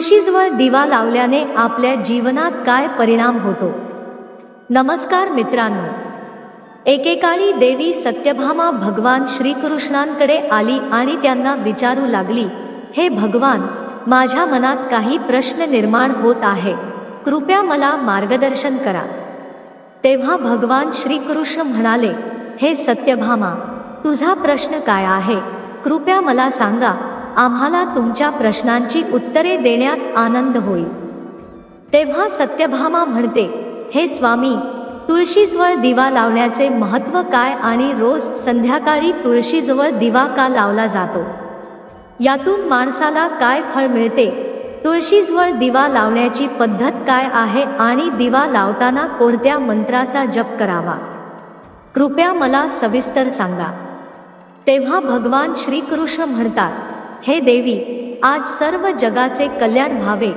तुळशीजवळ दिवा लावल्याने आपल्या जीवनात काय परिणाम होतो? नमस्कार मित्रांनो. एकेकाळी देवी सत्यभामा भगवान श्रीकृष्णांकडे आली आणि त्यांना विचारू लागली हे भगवान माझ्या मनात काही प्रश्न निर्माण होत आहे. कृपया मला मार्गदर्शन करा. तेव्हा भगवान श्रीकृष्ण म्हणाले हे सत्यभामा तुझा प्रश्न काय आहे? कृपया मला सांगा. आम्हाला तुमच्या प्रश्नांची उत्तरे देण्यात आनंद होईल. तेव्हा सत्यभामा म्हणते हे स्वामी तुळशीजवळ दिवा लावण्याचे महत्त्व काय आणि रोज संध्याकाळी तुळशीजवळ दिवा का लावला जातो? यातून माणसाला काय फळ मिळते? तुळशीजवळ दिवा लावण्याची पद्धत काय आहे आणि दिवा लावताना कोणत्या मंत्राचा जप करावा? कृपया मला सविस्तर सांगा. तेव्हा भगवान श्रीकृष्ण म्हणतात हे देवी आज सर्व जगाचे कल्याण व्हावे.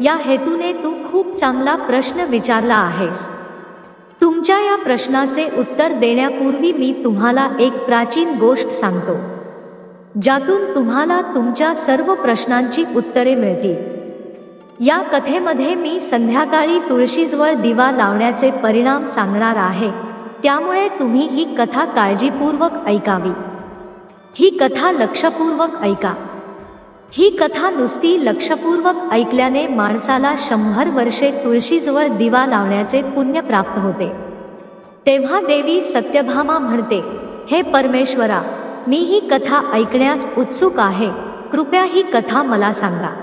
या हेतूने तू खूप चांगला प्रश्न विचारला आहेस. तुमच्या या प्रश्नाचे उत्तर देण्यापूर्वी मी तुम्हाला एक प्राचीन गोष्ट सांगतो. ज्यातून तुम्हाला तुमच्या सर्व प्रश्नांची उत्तरे मिळतील. या कथेमध्ये मी संध्याकाळी तुळशीजवळ दिवा लावण्याचे परिणाम सांगणार आहे. त्यामुळे तुम्ही ही कथा काळजीपूर्वक ऐकावी. ही कथा लक्षपूर्वक ऐका. ही कथा नुसती लक्षपूर्वक ऐकल्याने माणसाला शंभर वर्षे तुळशीजवळ दिवा लावण्याचे पुण्य प्राप्त होते. तेव्हा देवी सत्यभामा म्हणते हे परमेश्वरा मी ही कथा ऐकण्यास उत्सुक आहे. कृपया ही कथा मला सांगा.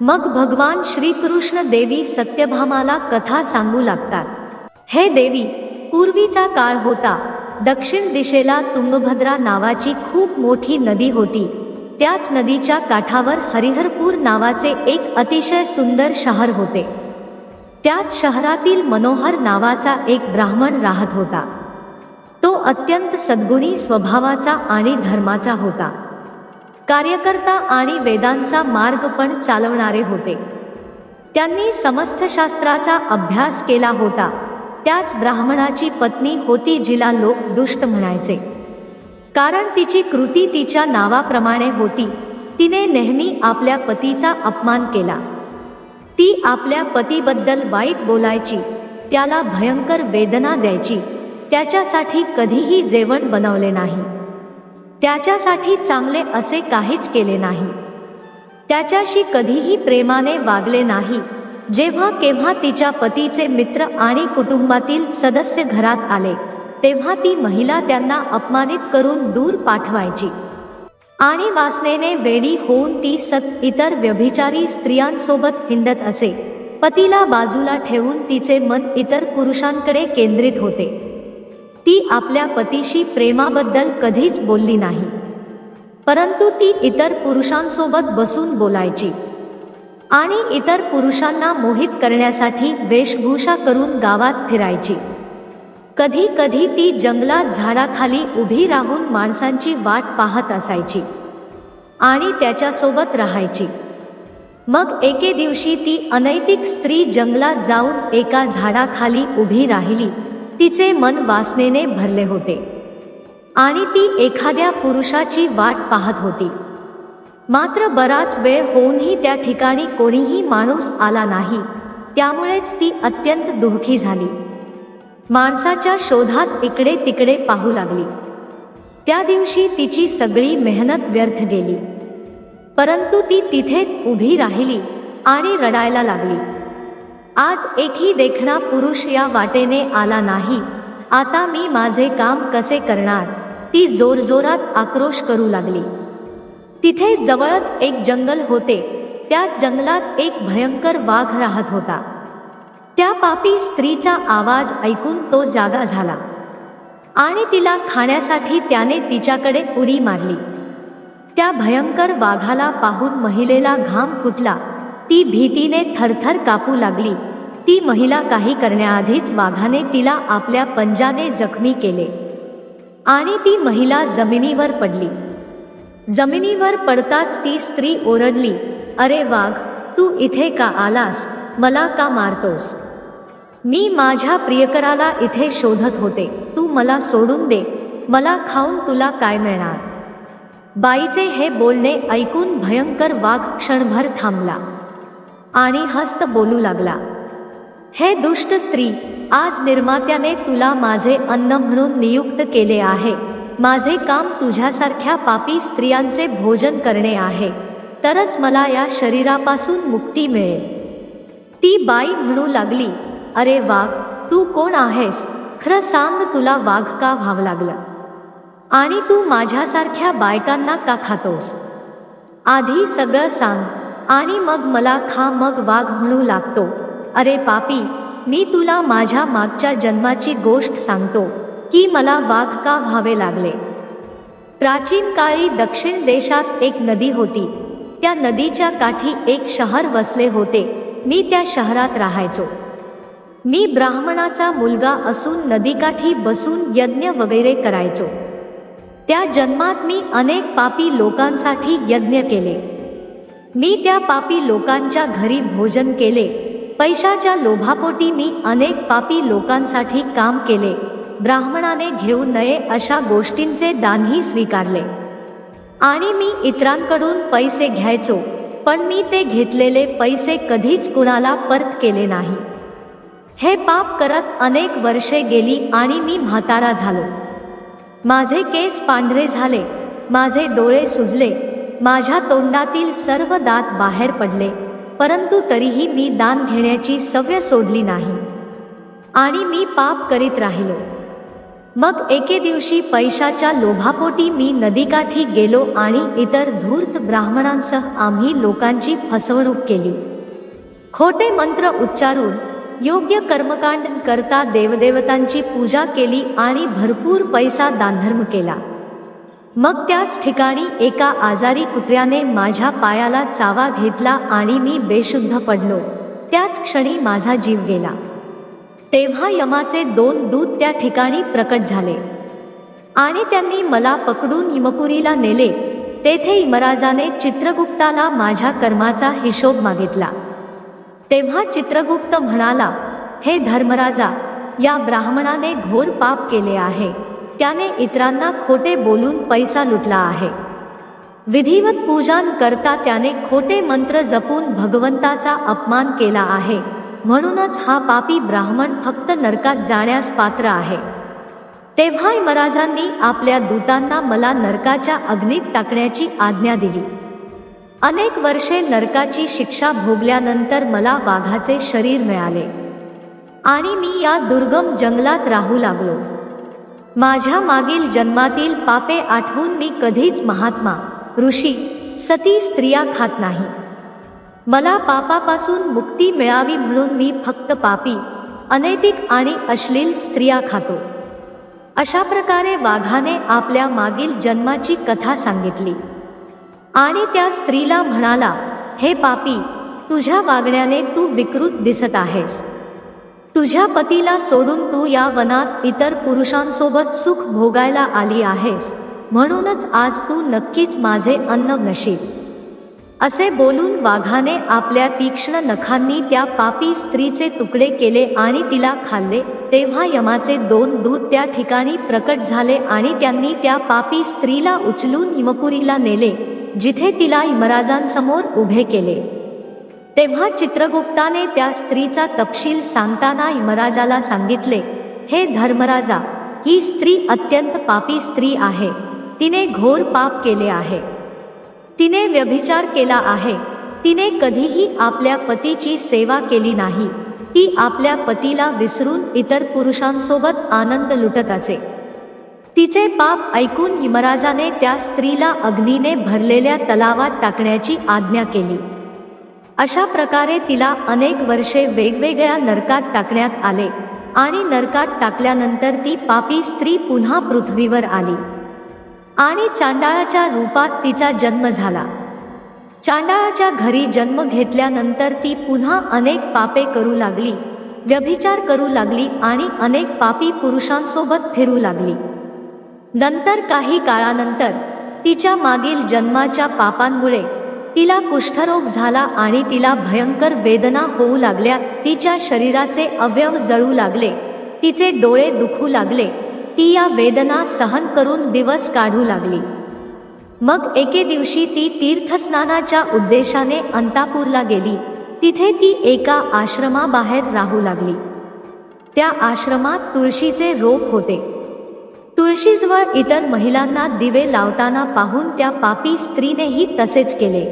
मग भगवान श्रीकृष्ण देवी सत्यभामाला कथा सांगू लागतात. हे देवी पूर्वीचा काळ होता. दक्षिण दिशेला तुंगभद्रा नावाची खूप मोठी नदी होती. त्याच नदीच्या काठावर हरिहरपूर नावाचे एक अतिशय सुंदर शहर होते. त्याच शहरातील मनोहर नावाचा एक ब्राह्मण राहत होता. तो अत्यंत सद्गुणी स्वभावाचा आणि धर्माचा होता. कार्यकर्ता आणि वेदांचा मार्ग पण चालवणारे होते. त्यांनी समस्त शास्त्राचा अभ्यास केला होता. त्याच ब्राह्मणाची पत्नी होती जिला लोक दुष्ट म्हणायचे. कारण तिची कृती तिच्या नावाप्रमाणे होती. तिने नेहमी आपल्या पतीचा अपमान केला. ती आपल्या पतीबद्दल वाईट बोलायची. त्याला भयंकर वेदना द्यायची. त्याच्यासाठी कधीही जेवण बनवले नाही. त्याच्यासाठी चांगले असे काहीच केले नाही. त्याच्याशी कधीही प्रेमाने वागले नाही. जेव्हा केव्हा तिच्या पतीचे मित्र आणि कुटुंबातील सदस्य घरात आले तेव्हा ती महिला त्यांना अपमानित करून दूर पाठवायची. आणि वासनेने वेडी होऊन ती सत इतर व्यभिचारी स्त्रियांसोबत हिंडत असे. पतीला बाजूला ठेवून तिचे मन इतर पुरुषांकडे केंद्रित होते. ती आपल्या पतीशी प्रेमाबद्दल कधीच बोलली नाही. परंतु ती इतर पुरुषांसोबत बसून बोलायची. आणि इतर पुरुषांना मोहित करण्यासाठी वेशभूषा करून गावात फिरायची. कधी कधी ती जंगलात झाडाखाली उभी राहून माणसांची वाट पाहत असायची आणि त्याच्यासोबत राहायची. मग एके दिवशी ती अनैतिक स्त्री जंगलात जाऊन एका झाडाखाली उभी राहिली. तिचे मन वासनेने भरले होते. आणि ती एखाद्या पुरुषाची वाट पाहत होती. मात्र बराच वेळ होऊनही त्या ठिकाणी कोणीही माणूस आला नाही. त्यामुळेच ती अत्यंत दुःखी झाली. माणसाच्या शोधात इकडे तिकडे पाहू लागली. त्या दिवशी तिची सगळी मेहनत व्यर्थ गेली. परंतु ती तिथेच उभी राहिली आणि रडायला लागली. आज एकही देखणा पुरुष या वाटेने आला नाही. आता मी माझे काम कसे करणार? ती जोरजोरात आक्रोश करू लागली. तिथे जवळच एक जंगल होते. त्या जंगलात एक भयंकर वाघ राहत होता. त्या पापी स्त्रीचा आवाज ऐकून तो जागा झाला. आणि तिला खाण्यासाठी त्याने तिच्याकडे उडी मारली. त्या भयंकर वाघाला पाहून महिलेला घाम फुटला. ती भीतीने थरथर कापू लागली. ती महिला काही करण्याआधीच वाघाने तिला आपल्या पंजाने जखमी केले. आणि ती महिला जमिनीवर पडली. जमिनीवर पडताच ती स्त्री ओरडली अरे वाघ तू इथे का आलास? मला का मारतोस? मी माझ्या प्रियकराला इथे शोधत होते. तू मला सोडून दे. मला खाऊन तुला काय मिळणार? बाईचे हे बोलणे ऐकून भयंकर वाघ क्षणभर थांबला आणि हस्त बोलू लागला. हे दुष्ट स्त्री आज निर्मात्याने तुला माझे अन्न म्हणून नियुक्त केले आहे. माझे काम तुझ्यासारख्या पापी स्त्रियांचे भोजन करणे आहे. तरच मला या शरीरापासून मुक्ती मिळेल. ती बाई म्हणू लागली अरे वाघ तू कोण आहेस? खरं सांग तुला वाघ का व्हावं लागलं? आणि तू माझ्यासारख्या बायकांना का खातोस? आधी सगळं सांग आणि मग मला खा मग वाघ म्हणू लागतो. अरे पापी मी तुला माझ्या मागच्या जन्माची गोष्ट सांगतो की मला वाघ का व्हावे लागले? प्राचीन काळी दक्षिण देशात एक नदी होती. त्या नदीच्या काठी एक शहर वसले होते. मी त्या शहरात राहायचो. मी ब्राह्मणाचा मुलगा असून नदीकाठी बसून यज्ञ वगैरे करायचो. त्या जन्मात मी अनेक पापी लोकांसाठी यज्ञ केले. मी त्या पापी लोकांच्या घरी भोजन केले. पैशाच्या लोभापोटी मी अनेक पापी लोकांसाठी काम केले. ब्राह्मणाने घेऊ नये अशा गोष्टींचे दानही स्वीकारले. आणि मी इतरांकडून पैसे घ्यायचो. पण मी ते घेतलेले पैसे कधीच कुणाला परत केले नाही. हे पाप करत अनेक वर्षे गेली आणि मी म्हातारा झालो. माझे केस पांढरे झाले माझे डोळे सुजले माझ्या तोंडातील सर्व दात बाहेर पडले परंतु तरीही मी दान घेण्याची सवय सोडली नाही. आणि मी पाप करीत राहिलो. मग एके दिवशी पैशाच्या लोभापोटी मी नदीकाठी गेलो आणि इतर धूर्त ब्राह्मणांसह आम्ही लोकांची फसवणूक केली. खोटे मंत्र उच्चारून योग्य कर्मकांड करता देवदेवतांची पूजा केली आणि भरपूर पैसा दानधर्म केला. मग त्याच ठिकाणी एका आजारी कुत्र्याने माझ्या पायाला चावा घेतला आणि मी बेशुद्ध पडलो. त्याच क्षणी माझा जीव गेला. तेव्हा यमाचे दोन दूत त्या ठिकाणी प्रकट झाले. आणि त्यांनी मला पकडून हिमपुरीला नेले. तेथे इमराजाने चित्रगुप्ताला माझ्या कर्माचा हिशोब मागितला. तेव्हा चित्रगुप्त म्हणाला हे धर्मराजा या ब्राह्मणाने घोर पाप केले आहे. त्याने इतरांना खोटे बोलून पैसा लुटला आहे. विधिवत पूजन करता त्याने खोटे मंत्र जपून भगवंताचा अपमान केला आहे. म्हणूनच हा पापी ब्राह्मण फक्त नरकात जाण्यास पात्र आहे. तेव्हा महाराजांनी आपल्या दूतांना मला नरकाच्या अग्नीत टाकण्याची आज्ञा दिली. अनेक वर्षे नरकाची शिक्षा भोगल्यानंतर मला वाघाचे शरीर मिळाले. आणि मी या दुर्गम जंगलात राहू लागलो. माझ्या मागील जन्मातील पापे आठवून मी कधीच महात्मा ऋषी सती स्त्रिया खात नाही. मला पापापासून मुक्ती मिळावी म्हणून मी फक्त पापी अनैतिक आणि अश्लील स्त्रिया खातो. अशा प्रकारे वाघाने आपल्या मागील जन्माची कथा सांगितली. आणि त्या स्त्रीला म्हणाला हे पापी तुझ्या वागण्याने तू विकृत दिसत आहेस. तुझ्या पतीला सोडून तू या वनात इतर पुरुषांसोबत सुख भोगायला आली आहेस. म्हणूनच आज तू नक्कीच माझे अन्न नशीब असे बोलून वाघाने आपल्या तीक्ष्ण नखांनी त्या पापी स्त्रीचे तुकडे केले आणि तिला खाल्ले. तेव्हा यमाचे दोन दूत त्या ठिकाणी प्रकट झाले आणि त्यांनी त्या पापी स्त्रीला उचलून हिमपुरीला नेले जिथे तिला यमराजांसमोर उभे केले. तेव्हा चित्रगुप्ताने त्या स्त्रीचा तपशील सांगताना यमराजाला सांगितले हे धर्मराजा ही स्त्री अत्यंत पापी स्त्री आहे. तिने घोर पाप केले आहे. तिने व्यभिचार केला आहे. तिने कधीही आपल्या पतीची सेवा केली नाही. ती आपल्या पतीला विसरून इतर पुरुषांसोबत आनंद लुटत असे. तिचे पाप ऐकून यमराजाने त्या स्त्रीला अग्नीने भरलेल्या तलावात टाकण्याची आज्ञा केली. अशा प्रकारे तिला अनेक वर्षे वेगवेगळ्या नरकात टाकण्यात आले आणि नरकात टाकल्यानंतर ती पापी स्त्री पुन्हा पृथ्वीवर आली. आणि चांडाळाच्या रूपात तिचा जन्म झाला. चांडाळाच्या घरी जन्म घेतल्यानंतर ती पुन्हा अनेक पापे करू लागली व्यभिचार करू लागली आणि अनेक पापी पुरुषांसोबत फिरू लागली. नंतर काही काळानंतर तिच्या मागील जन्माच्या पापांमुळे तिला कुष्ठरोग झाला आणि तिला भयंकर वेदना होऊ लागल्या तिच्या शरीराचे अवयव जळू लागले तिचे डोळे दुखू लागले ती या वेदना सहन करून दिवस काढू लागली. मग एके दिवशी ती तीर्थस्नानाच्या उद्देशाने अंतापूरला गेली. तिथे ती एका आश्रमाबाहेर राहू लागली. त्या आश्रमात तुळशीचे रोप होते. तुळशीजवळ इतर महिलांना दिवे लावताना पाहून त्या पापी स्त्रीनेही तसेच केले.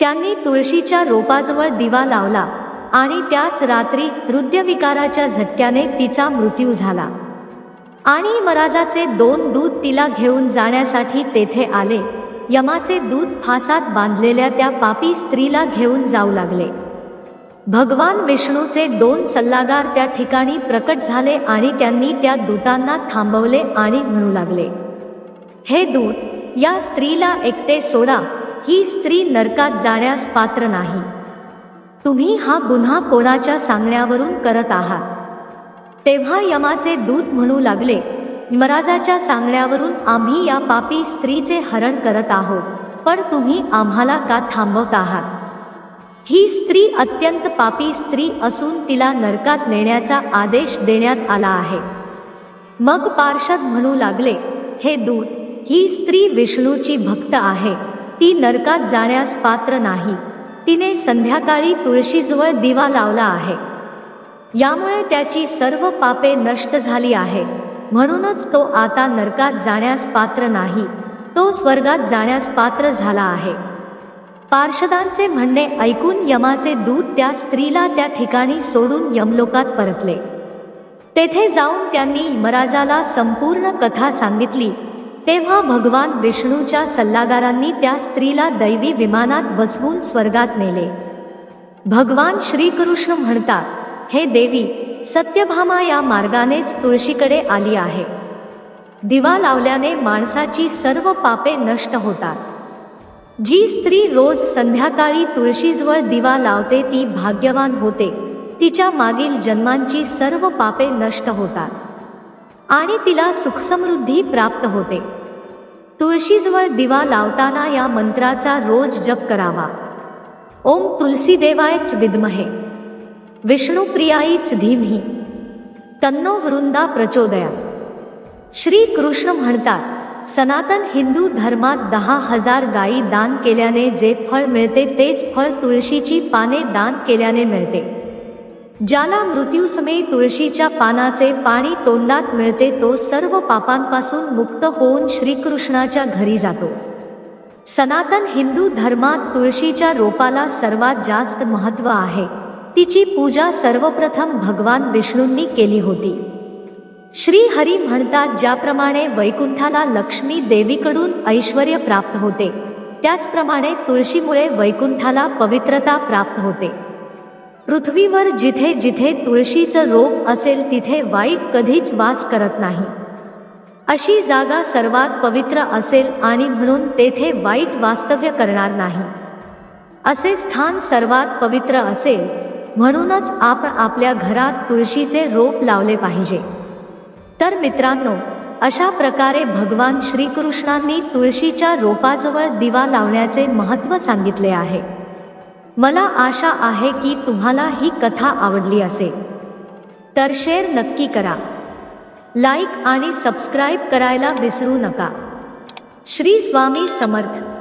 त्यांनी तुळशीच्या रोपाजवळ दिवा लावला आणि त्याच रात्री हृदयविकाराच्या झटक्याने तिचा मृत्यू झाला. आणि मराजाचे दोन दूत तिला घेऊन जाण्यासाठी तेथे आले. यमाचे दूत फासात बांधलेल्या त्या पापी स्त्रीला घेऊन जाऊ लागले. भगवान विष्णूचे दोन सल्लागार त्या ठिकाणी प्रकट झाले आणि त्यांनी त्या दूतांना थांबवले आणि म्हणू लागले हे दूत या स्त्रीला एकटे सोडा. ही स्त्री नरकात जाण्यास पात्र नाही. तुम्ही हा गुन्हा कोणाच्या सांगण्यावरून करत आहात? तेव्हा यमाचे दूत म्हणू लागले यमराजाच्या सांगण्यावरून आम्ही या पापी स्त्रीचे हरण करत आहोत पण तुम्ही आम्हाला का थांबवत आहात? ही स्त्री अत्यंत पापी स्त्री असून तिला नरकात नेण्याचा आदेश देण्यात आला आहे. मग पार्षद म्हणू लागले हे दूत ही स्त्री विष्णूची भक्त आहे ती नरकात जाण्यास पात्र नाही तिने संध्याकाळी तुळशीजवळ दिवा लावला आहे यामुळे त्याची सर्व पापे नष्ट झाली आहे. म्हणूनच तो आता नरकात जाण्यास पात्र नाही. तो स्वर्गात जाण्यास पात्र झाला आहे. पार्षदांचे म्हणणे ऐकून यमाचे दूत त्या स्त्रीला त्या ठिकाणी सोडून यमलोकात परतले. तेथे जाऊन त्यांनी यमराजाला संपूर्ण कथा सांगितली. तेव्हा भगवान विष्णूच्या सल्लागारांनी त्या स्त्रीला दैवी विमानात बसवून स्वर्गात नेले. भगवान श्रीकृष्ण म्हणतात हे देवी सत्यभामा या मार्गानेच तुळशीकडे आली आहे. दिवा लावल्याने माणसाची सर्व पापे नष्ट होतात. जी स्त्री रोज संध्याकाळी तुळशीजवळ दिवा लावते ती भाग्यवान होते. तिच्या मागील जन्मांची सर्व पापे नष्ट होतात. आणि तिला सुखसमृद्धी प्राप्त होते. तुळशीजवळ दिवा लावताना या मंत्राचा रोज जप करावा. ओम तुलसी देवायच विद्महे. विष्णुप्रियाईच धीमही. तन्नो वृंदा प्रचोदया श्री कृष्ण म्हणतात सनातन हिंदू धर्मात दहा हजार गायी दान केल्याने जे फळ मिळते तेच फळ तुळशीची पाने दान केल्याने मिळते. ज्याला मृत्यूसमयी तुळशीच्या पानाचे पाणी तोंडात मिळते तो सर्व पापांपासून मुक्त होऊन श्रीकृष्णाच्या घरी जातो. सनातन हिंदू धर्मात तुळशीच्या रोपाला सर्वात जास्त महत्त्व आहे. तिची पूजा सर्वप्रथम भगवान विष्णूंनी केली होती. श्री हरी म्हणतात ज्याप्रमाणे वैकुंठाला लक्ष्मी देवीकडून ऐश्वर प्राप्त होते त्याचप्रमाणे तुळशीमुळे वैकुंठाला पवित्रता प्राप्त होते. पृथ्वीवर जिथे जिथे तुळशीचं रोप असेल तिथे वाईट कधीच वास करत नाही. अशी जागा सर्वात पवित्र असेल आणि म्हणून तेथे वाईट वास्तव्य करणार नाही. असे स्थान सर्वात पवित्र असेल म्हणूनच आपण आपल्या घरात तुळशीचे रोप लावले पाहिजे. तर मित्रांनो अशा प्रकारे भगवान श्रीकृष्णांनी तुळशीच्या रोपाजवळ दिवा लावण्याचे महत्त्व सांगितले आहे. मला आशा आहे की तुम्हाला ही कथा आवडली असेल. तर शेअर नक्की करा. लाईक आणि सबस्क्राईब करायला विसरू नका. श्री स्वामी समर्थ.